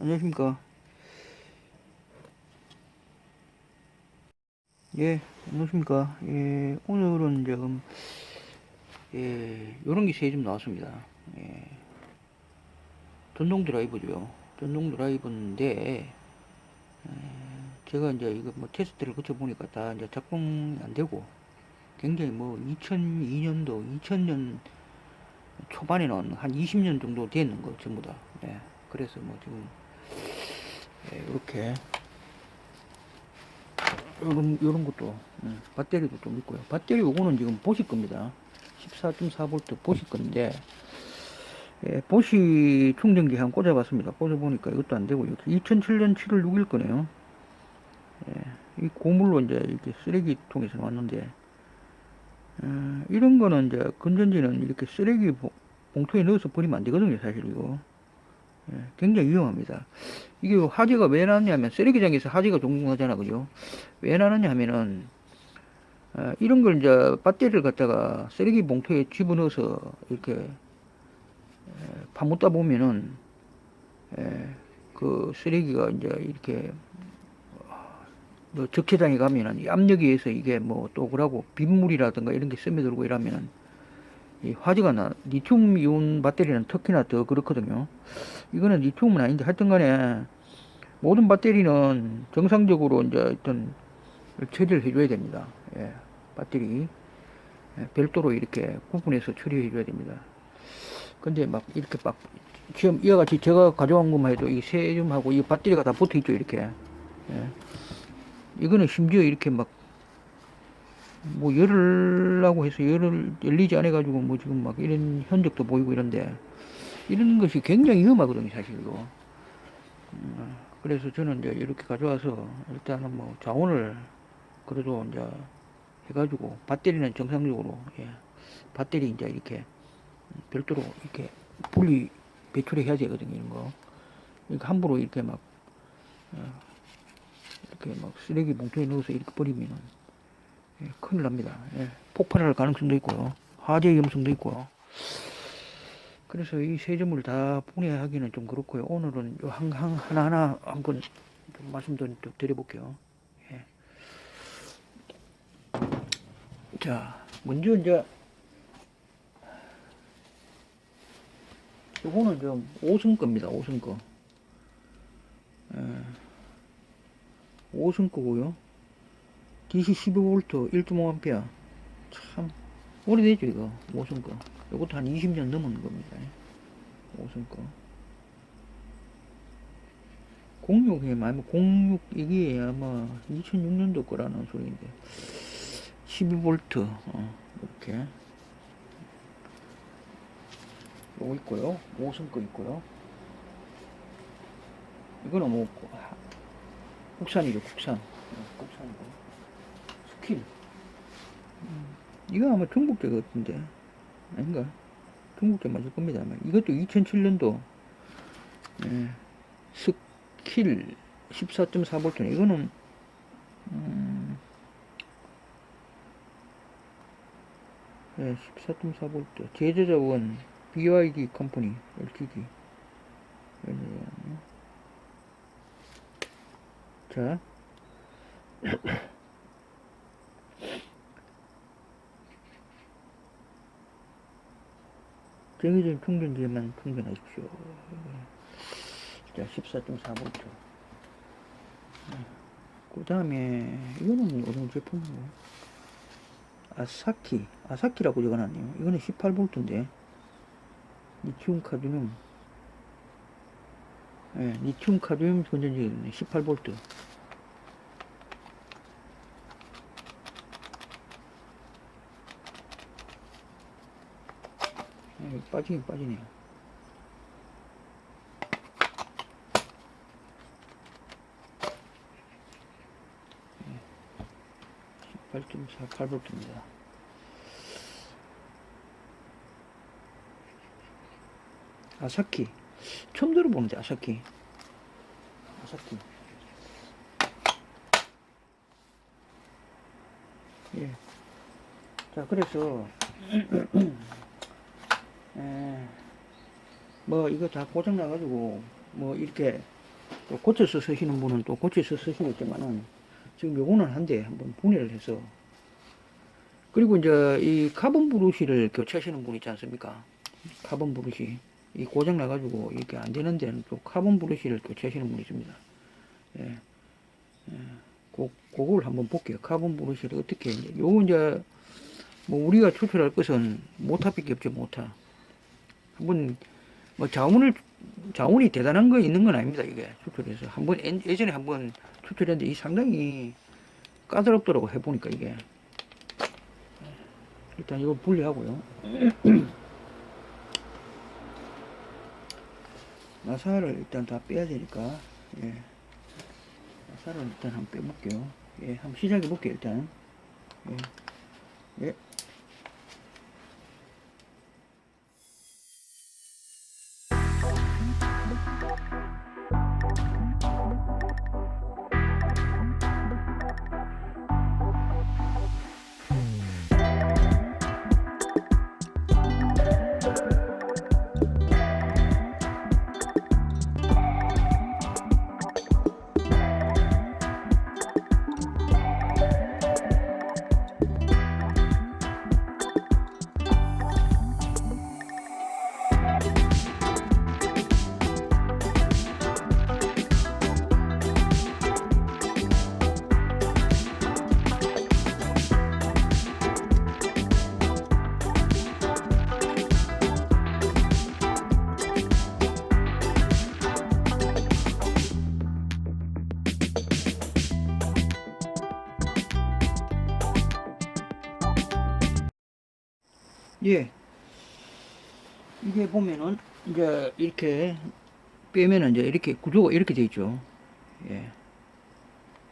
안녕하십니까. 예, 안녕하십니까. 예, 오늘은 지금, 예, 요런 게 세 좀 나왔습니다. 예, 전동 드라이버죠. 전동 드라이버인데, 에, 제가 이제 이거 뭐 테스트를 거쳐보니까 다 이제 작동이 안 되고, 굉장히 뭐 2002년도, 2000년 초반에는 한 20년 정도 됐는 거 전부 다. 예, 그래서 뭐 지금, 예, 이렇게 요런 요런 것도 음, 배터리도 좀 있고요. 배터리 요거는 지금 보시 겁니다. 14.4V 보시 건데 예, 보시 충전기 한 꽂아봤습니다. 꽂아보니까 이것도 안 되고 2007년 7월 6일 거네요. 예, 이 고물로 이제 이렇게 쓰레기통에서 왔는데 어, 이런 거는 이제 건전지는 이렇게 쓰레기 봉- 봉투에 넣어서 버리면 안 되거든요, 사실 이거. 예, 굉장히 위험합니다. 이게 화재가 왜 나느냐면 쓰레기장에서 화재가 종종 나잖아, 그죠? 왜 나느냐 하면은 어, 이런 걸 이제 배터리를 갖다가 쓰레기 봉투에 집어넣어서 이렇게 에, 파묻다 보면은 에, 그 쓰레기가 이제 이렇게 뭐 적체장에 가면은 이 압력에 의해서 이게 뭐 또 그러고 빗물이라든가 이런 게 스며들고 이러면은 이 화재가 나 리튬 이온 배터리는 특히나 더 그렇거든요. 이거는 리튬은 아닌데 하여튼 간에 모든 배터리는 정상적으로 이제 어떤 처리를 해줘야 됩니다. 예, 배터리 예, 별도로 이렇게 구분해서 처리해 줘야 됩니다. 근데 막 이렇게 막 지금 이와 같이 제가 가져온 것만 해도 이 세줌하고 이 배터리가 다 붙어 있죠 이렇게. 예. 이거는 심지어 이렇게 막 뭐 열으려고 해서 열을 열리지 않아 가지고 뭐 지금 막 이런 흔적도 보이고 이런데 이런 것이 굉장히 위험하거든요 사실 이거. 음, 그래서 저는 이제 이렇게 가져와서 일단은 뭐 자원을 그래도 이제 해가지고 배터리는 정상적으로 예, 배터리 이제 이렇게 별도로 이렇게 분리 배출을 해야 되거든요 이런 거. 이렇게 함부로 이렇게 막 어, 이렇게 막 쓰레기 봉투에 넣어서 이렇게 버리면은 예, 큰일 납니다. 예, 폭발할 가능성도 있고요. 화재 위험성도 있고요. 그래서 이 세 점을 다 분해하기는 좀 그렇고요. 오늘은 요 한, 한, 하나하나 한번 좀 말씀 좀 드려볼게요. 예. 자, 먼저 이제 요거는 좀 5성 겁니다. 5성 거. 예. 5성 거고요. DC 12V 1.5A. 참 오래되죠 이거 5성 거. 요것도 한 20년 넘은 겁니다. 5성 거. 06에 아마 06 이게 아마 2006년도 거라는 소리인데 12V 어, 이렇게 요거 있고요 5성 거 있고요 이거는 뭐 하- 국산이죠 국산 어, 국산이고 스 킬. 음, 이거 아마 중국제 같은데. 아닌가? 중국제 맞을 겁니다 아마. 이것도 2007년도. 예, 스킬 14.4V 이거는 음, 예, 14.4V 제조자원 BYD 컴퍼니 LTD 자 정해진 충전기에만 충전하십시오. 자 14.4V 그 다음에 이거는 어느 제품이고 아사키 아사키라고 적어놨네요. 이거는 18V인데 리튬 카드뮴 예, 리튬 카드뮴 건전지거든요 18V 예, 빠지긴 빠지네요. 예, 18.48V입니다. 아사키. 처음 들어보는데 아사키. 아사키. 예. 자 그래서 에, 뭐 이거 다 고장 나가지고 뭐 이렇게 또 고쳐서 쓰시는 분은 또 고쳐서 쓰시겠지만은 지금 요거는 한대 한번 분해를 해서 그리고 이제 이 카본 브루시를 교체하시는 분 있지 않습니까? 카본 브루시 이 고장 나가지고 이렇게 안 되는 데는 또 카본 브루시를 교체하시는 분이 있습니다. 예. 예. 고, 그걸 한번 볼게요. 카본 브루시를 어떻게 이제 요 이제 뭐 우리가 추출할 것은 모타밖에 없죠 모타. 한번 뭐 자원을 자원이 대단한 거 있는 건 아닙니다 이게 추출해서 한번 예- 예전에 한번 추출했는데 이 상당히 까다롭더라고 해보니까 이게 일단 이거 분리하고요 나사를 일단 다 빼야 되니까 예. 나사를 일단 한번 빼볼게요 예 한번 시작해 볼게요 일단 예. 예. 예. 이게 보면은 이제 이렇게 빼면은 이제 이렇게 구조가 이렇게 돼 있죠. 예.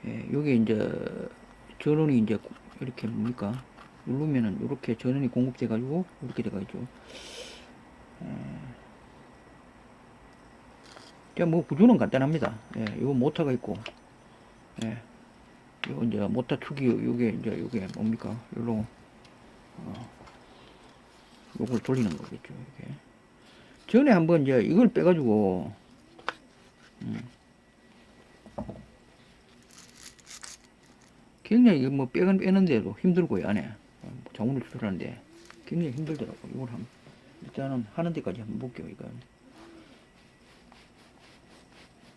예, 요게 이제 전원이 이제 이렇게 뭡니까? 누르면은 이렇게 전원이 공급돼 가지고 이렇게 돼가 있죠. 예. 뭐 구조는 간단합니다. 예, 요 모터가 있고, 예, 요 이제 모터 축이 요게 이제 요게 뭡니까? 요로 어, 요걸 돌리는 거겠죠. 이렇게. 전에 한번 이제 이걸 빼가지고 음. 굉장히 이거 뭐 빼건 빼는데도 힘들고요 안에 자원을 추출하는데 굉장히 힘들더라고. 이걸 한번 일단은 하는 데까지 한번 볼게요. 이거.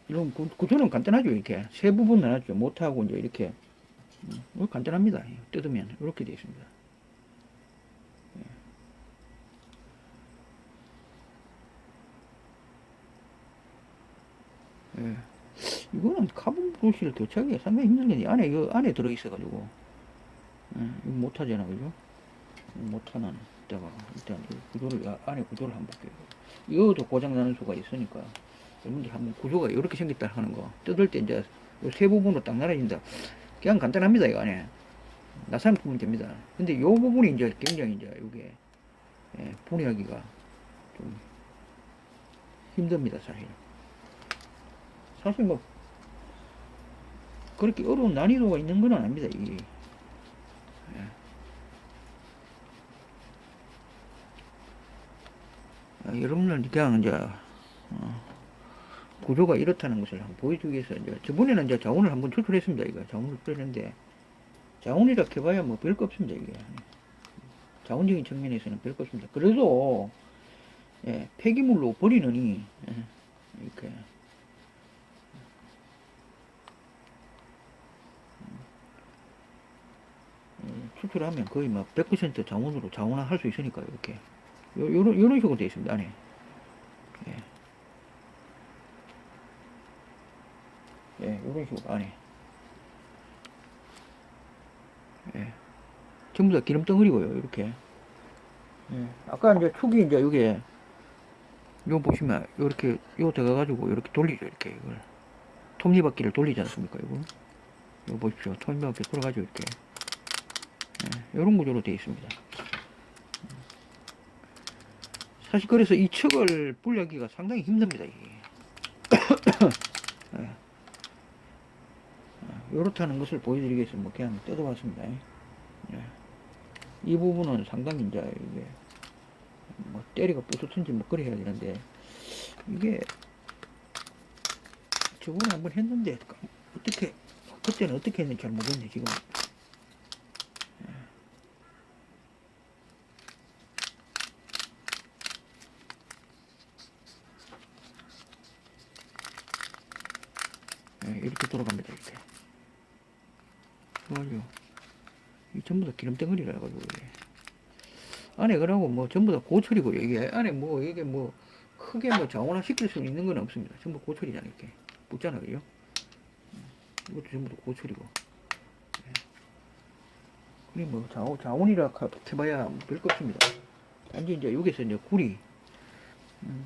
이런 구- 구조는 간단하죠. 이렇게 세 부분 나눴죠. 모터하고 이제 이렇게 음, 간단합니다. 뜯으면 이렇게 되어 있습니다. 예. 이거는 카본 브러쉬를 교체하기가 상당히 힘들겠네. 안에, 이거 안에 들어있어가지고. 예, 못하잖아, 그죠? 못하는. 이따가, 일단, 이 구조를, 아, 안에 구조를 한번 볼게요. 이것도 고장나는 수가 있으니까. 여러분들 한번 구조가 이렇게 생겼다 하는 거. 뜯을 때 이제, 요세 부분으로 딱 나눠진다. 그냥 간단합니다, 이거 안에. 나사람 부분 됩니다. 근데 요 부분이 이제 굉장히 이제, 요게, 예, 분해하기가 좀 힘듭니다, 사실. 사실 뭐 그렇게 어려운 난이도가 있는 건 아닙니다. 이게. 예. 아, 여러분들 그냥 이제 어, 구조가 이렇다는 것을 한번 보여주기 위해서 이제 저번에는 이제 자원을 한번 추출했습니다. 이거 자원을 뿌렸는데 자원이라 해봐야 뭐 별거 없습니다. 이게 자원적인 측면에서는 별거 없습니다. 그래도 예, 폐기물로 버리느니 예, 이렇게 음, 추출하면 거의 막 100% 자원으로 자원화할 수 있으니까 이렇게. 요, 요런 요런 식으로 되어 있습니다 안에. 예. 예, 요런 식으로 안에. 예. 전부 다 기름 덩어리고요 이렇게. 예. 아까 이제 축이 이제 요게 요 보시면 요렇게 요 들어가 가지고 이렇게 돌리죠 이렇게 이걸. 톱니바퀴를 돌리지 않습니까 이거 요 보십시오. 톱니바퀴 돌아가지고 이렇게 이런 구조로 되어 있습니다. 사실 그래서 이 척을 분리하기가 상당히 힘듭니다. 이렇다는 것을 보여드리기 위해서 뭐 그냥 뜯어봤습니다. 예. 이 부분은 상당히 이제 이게 뭐 때리가 부서든지 뭐 그래 해야 되는데 이게 저번에 한번 했는데 어떻게 그때는 어떻게 했는지 잘 모르겠네 지금. 예, 이렇게 돌아갑니다 이렇게. 그래가지고 이 전부 다 기름 덩어리라 가지고 이게. 안에 그러고 뭐 전부 다 고철이고 이게 안에 뭐 이게 뭐 크게 뭐 자원화 시킬 수 있는 건 없습니다. 전부 고철이잖아요 이렇게 붙잖아 그죠? 음, 이것도 전부 다 고철이고. 예. 그래 뭐 자원 자원이라 가- 해봐야 별거 없습니다. 단지 이제 여기서 이제 구리. 음.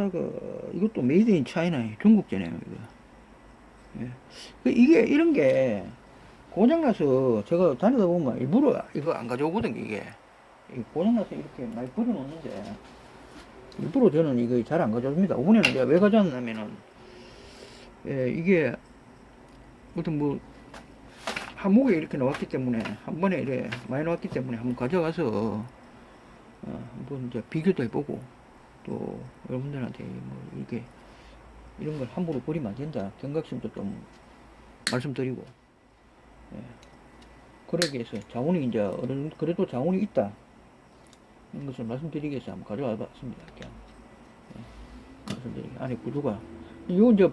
모터가 이것도 메이드 인 차이나 중국제네요 이거. 예. 그 이게 이런 게 고장나서 제가 다니다 보면 일부러 이거 안 가져오거든요 이게 이 고장나서 이렇게 많이 버려놓는데 일부러 저는 이거 잘 안 가져옵니다 이번에는 내가 왜 가져왔냐면은 예, 이게 어떤 뭐 한목에 이렇게 나왔기 때문에 한 번에 이래 많이 나왔기 때문에 한번 가져가서 어, 한번 이제 비교도 해보고 또 여러분들한테 뭐 이렇게 이런 걸 함부로 버리면 안 된다. 경각심도 좀 말씀드리고. 예. 그러기 위해서 자원이 이제 어느 그래도 자원이 있다. 이런 것을 말씀드리기 위해서 한번 가져와 봤습니다. 이렇게 예. 말씀드리기 안에 구조가. 이거 이제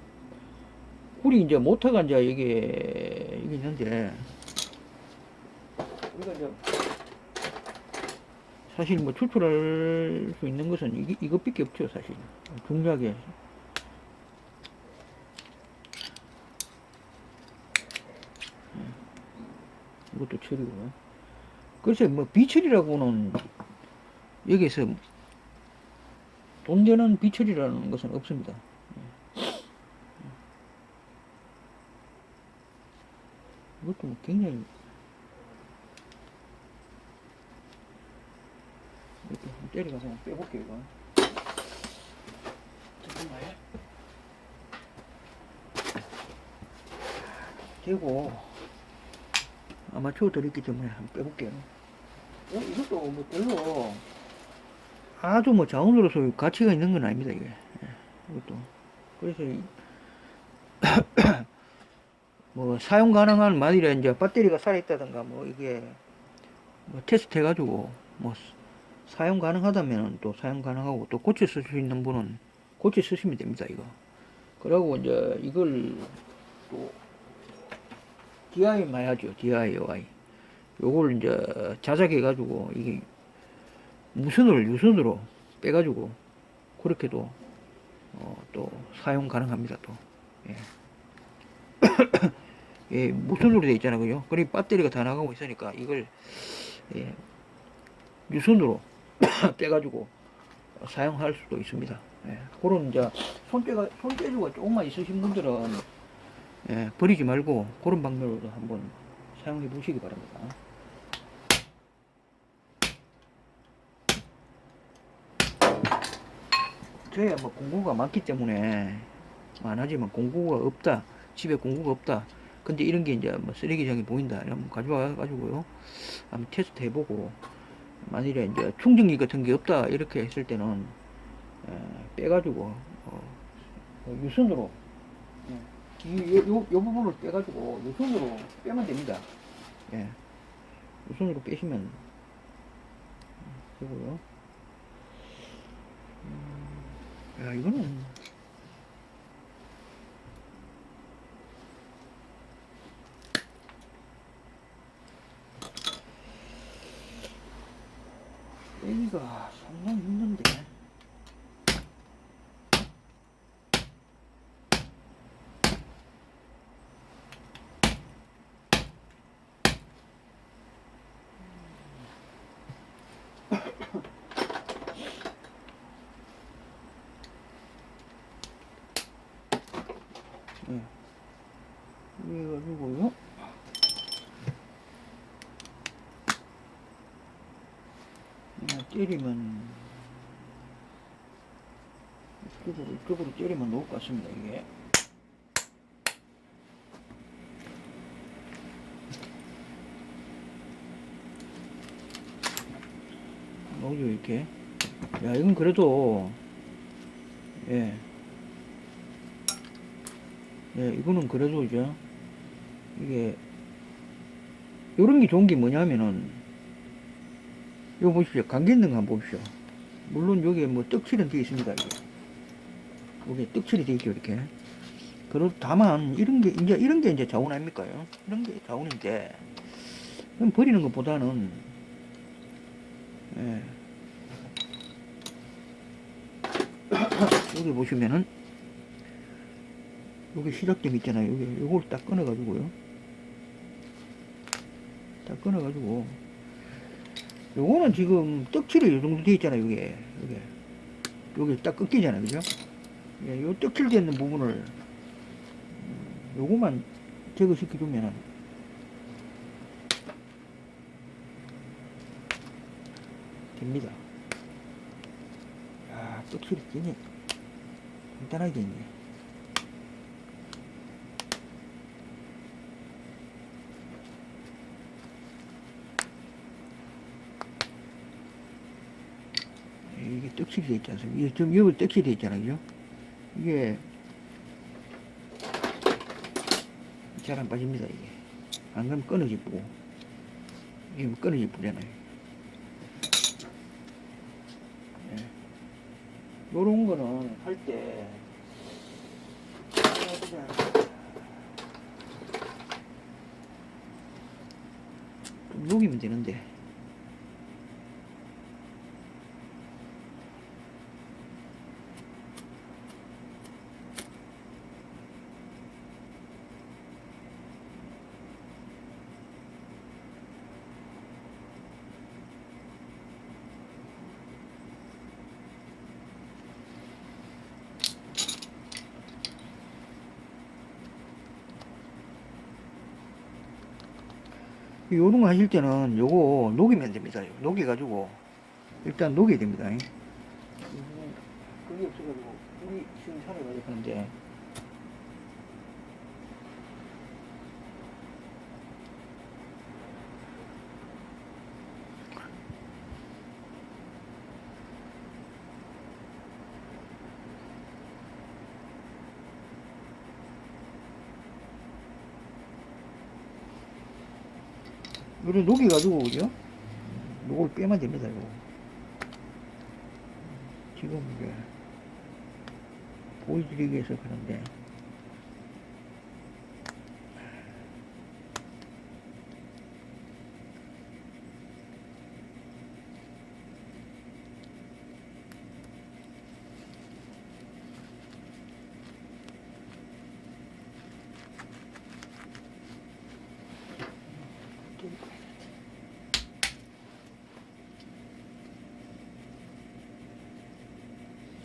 꿀이 이제 모터가 이제 이게 이게 있는데 우리가 이제 사실 뭐 추출할 수 있는 것은 이, 이것밖에 없죠 사실. 중요하게. 음. 이것도 처리고. 글쎄 뭐 비철이라고는 여기서 돈 되는 비철이라는 것은 없습니다. 이것도 뭐 굉장히 이렇게 한번 때려가서 한번 빼볼게요 이거 잠깐만요 되고 아마추어 들있기 때문에 한번 빼볼게요. 어, 이것도 뭐 별로 아주 뭐 자원으로서 가치가 있는 건 아닙니다 이게. 예, 이것도. 그래서 이- 뭐 사용 가능한 만일에 이제 배터리가 살아있다든가 뭐 이게 뭐 테스트 해가지고 뭐 사용 가능하다면 또 사용 가능하고 또 고쳐 쓸수 있는 분은 고쳐 쓰시면 됩니다 이거. 그리고 이제 이걸 또 DIY 하죠 DIY 요걸 이제 자작해 가지고 이게 무선을 유선으로 빼 가지고 그렇게도 어, 또 사용 가능합니다 또. 예. 예, 무선으로 되어 있잖아요 그죠? 그리고 배터리가 다 나가고 있으니까 이걸 예, 유선으로 빼가지고 사용할 수도 있습니다. 예, 그런 이제 손재가 손재주가 조금만 있으신 분들은 예, 버리지 말고 그런 방법으로 한번 사용해 보시기 바랍니다. 저야 뭐 공구가 많기 때문에 많아지만 공구가 없다 집에 공구가 없다 근데 이런 게 이제 뭐 쓰레기장이 보인다 이러면 가져와 가지고요 한번 테스트 해보고 만일에 이제 충전기 같은 게 없다 이렇게 했을 때는 에, 빼가지고 어, 어, 유선으로 예, 이, 요, 요, 요 부분을 빼가지고 유선으로 빼면 됩니다. 예, 유선으로 빼시면 되고요. 음, 야 이거는 빼기가 상당히 힘든데. 때리면 이쪽으로 이쪽으로 때리면 놓을 것 같습니다 이게. 놓죠 이렇게. 야 이건 그래도 예. 예, 이거는 그래도 이제 이게 이런 게 좋은 게 뭐냐면은 요 보십시오 있는 거 한번 보십시오 물론 여기에 뭐 떡칠은 되어 있습니다 여기 떡칠이 되어 있죠 이렇게 그렇 다만 이런 게 이제 이런 게 이제 자원 아닙니까요 이런 게 자원인데 그럼 버리는 것보다는 예. 여기 보시면은 여기 시작점 있잖아요. 여기 요걸 딱 끊어 가지고요. 딱 끊어 가지고 요거는 지금 떡칠이 요 정도 돼 있잖아요. 여기 여기 여기 딱 끊기잖아요. 그죠? 예, 요 떡칠 되는 부분을 음, 요거만 제거시켜 주면은 됩니다. 야, 떡칠이 굉장히 간단하게 있네. 이게 떡칠이 돼 있지 않습니까? 이게 좀 여기 떡칠이 돼 있잖아요. 이게 잘 안 빠집니다. 이게 안 그러면 끊어지고 이게 끊어지 뿌잖아요. 요런 거는 할때좀 녹이면 되는데 요런 거 하실 때는 요거 녹이면 됩니다. 녹여가지고 일단 녹여야 됩니다. 그게 없어가지고 우리 지금 살아가지고 하는데 요래 녹여가지고 그죠? 요걸 빼면 됩니다. 요거. 지금 이제 보여드리기 위해서 그런데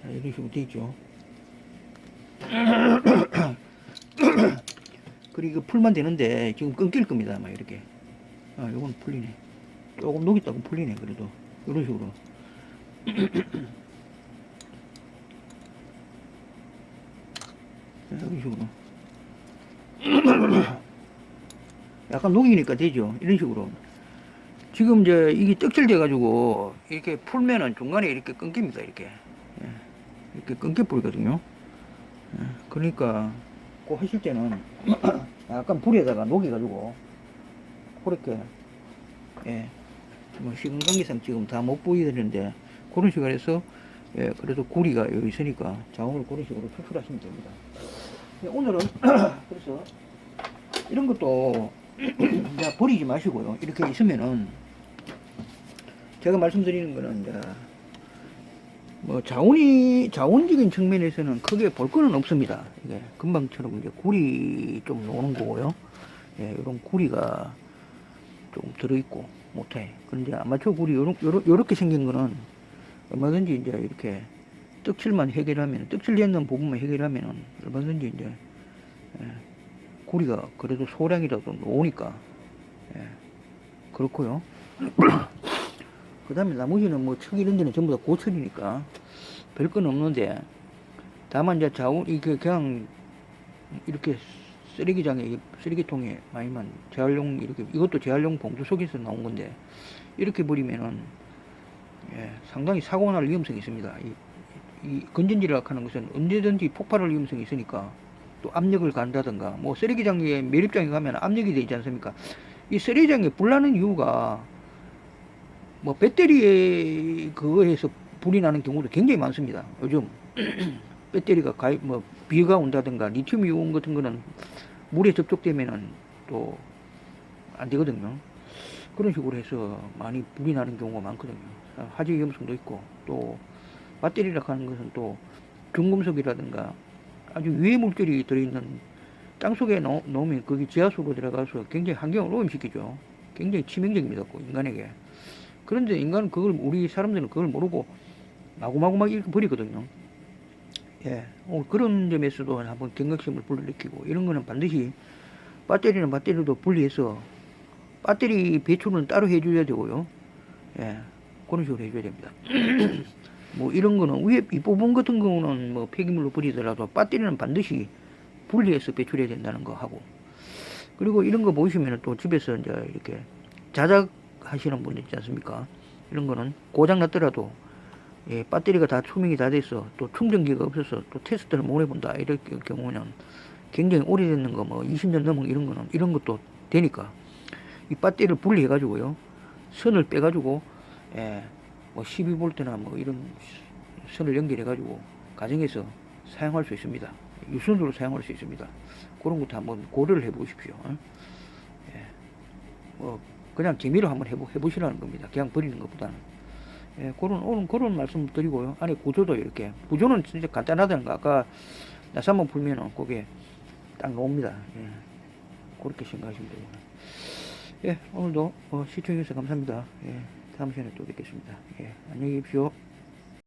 자, 돼 있죠. 그리고 풀만 되는데 지금 끊길 겁니다. 아마 이렇게. 아, 요건 풀리네. 조금 녹였다고 풀리네. 그래도 이런 식으로. 자, 이런 식으로. 약간 녹이니까 되죠. 이런 식으로. 지금 이제 이게 떡칠돼 가지고 이렇게 풀면은 중간에 이렇게 끊깁니다. 이렇게. 예. 이렇게 끊겨 버리거든요. 예, 그러니까 꼭 하실 때는 약간 불에다가 녹여가지고 그렇게 예, 뭐 시간관계상 지금 다 못 보여드리는데 그런 식으로 해서 예, 그래도 구리가 여기 있으니까 자원을 그런 식으로 추출하시면 됩니다. 예, 오늘은 그래서 이런 것도 버리지 마시고요. 이렇게 있으면은 제가 말씀드리는 거는 이제 뭐 자원이 자원적인 측면에서는 크게 볼 거는 없습니다. 이게 금방처럼 이제 구리 좀 노는 거고요. 예, 이런 구리가 조금 들어 있고 못해. 그런데 아마추어 구리 요런, 요런, 요렇게 생긴 거는 얼마든지 이제 이렇게 떡칠만 해결하면 떡칠 되는 부분만 해결하면은 얼마든지 이제 예, 구리가 그래도 소량이라도 오니까 예, 그렇고요. 그 다음에 나머지는 뭐 척 이런 데는 전부 다 고철이니까 별 건 없는데 다만 이제 자원 이게 그냥 이렇게 쓰레기장에 쓰레기통에 많이만 재활용 이렇게 이것도 재활용 봉투 속에서 나온 건데 이렇게 버리면은 예, 상당히 사고 날 위험성이 있습니다. 이, 이 건전지라 하는 것은 언제든지 폭발할 위험성이 있으니까 또 압력을 간다든가 뭐 쓰레기장에 매립장에 가면 압력이 되지 않습니까? 이 쓰레기장에 불나는 이유가 뭐 배터리에 그거에서 불이 나는 경우도 굉장히 많습니다. 요즘 배터리가 가입 뭐 비가 온다든가 리튬 이온 같은 거는 물에 접촉되면은 또 안 되거든요. 그런 식으로 해서 많이 불이 나는 경우가 많거든요. 아, 화재 위험성도 있고 또 배터리라 하는 것은 또 중금속이라든가 아주 유해 물질이 들어있는 땅 속에 넣, 넣으면 거기 지하수로 들어가서 굉장히 환경을 오염시키죠. 굉장히 치명적입니다. 그 인간에게. 그런데 인간은 그걸 우리 사람들은 그걸 모르고 마구마구막 이렇게 버리거든요. 예, 어, 그런 점에서도 한번 경각심을 불러일으키고 이런 거는 반드시 배터리는 배터리도 분리해서 배터리 배출은 따로 해줘야 되고요. 예, 그런 식으로 해줘야 됩니다. 뭐 이런 거는 위에 윗부분 같은 경우는 뭐 폐기물로 버리더라도 배터리는 반드시 분리해서 배출해야 된다는 거 하고 그리고 이런 거 보시면 또 집에서 이제 이렇게 자작 하시는 분들 있지 않습니까? 이런 거는 고장 났더라도 예, 배터리가 다 투명이 다 돼서 또 충전기가 없어서 또 테스트를 못 해본다. 이럴 경우는 굉장히 오래됐는 거 뭐 20년 넘은 이런 거는 이런 것도 되니까 이 배터리를 분리해 가지고요. 선을 빼 가지고 예, 뭐 12볼트나 뭐 이런 선을 연결해 가지고 가정에서 사용할 수 있습니다. 유선으로 사용할 수 있습니다. 그런 것도 한번 고려를 해 보십시오. 어? 예, 뭐 그냥 재미로 한번 해보, 해보시라는 겁니다. 그냥 버리는 것보다는. 예, 그런 오늘 그런 말씀 드리고요. 안에 구조도 이렇게. 구조는 진짜 간단하다는 거. 아까 나사 한번 풀면은 그게 딱 나옵니다. 예, 그렇게 생각하시면 되고요 예, 오늘도 어, 시청해주셔서 감사합니다. 예, 다음 시간에 또 뵙겠습니다. 예, 안녕히 계십시오.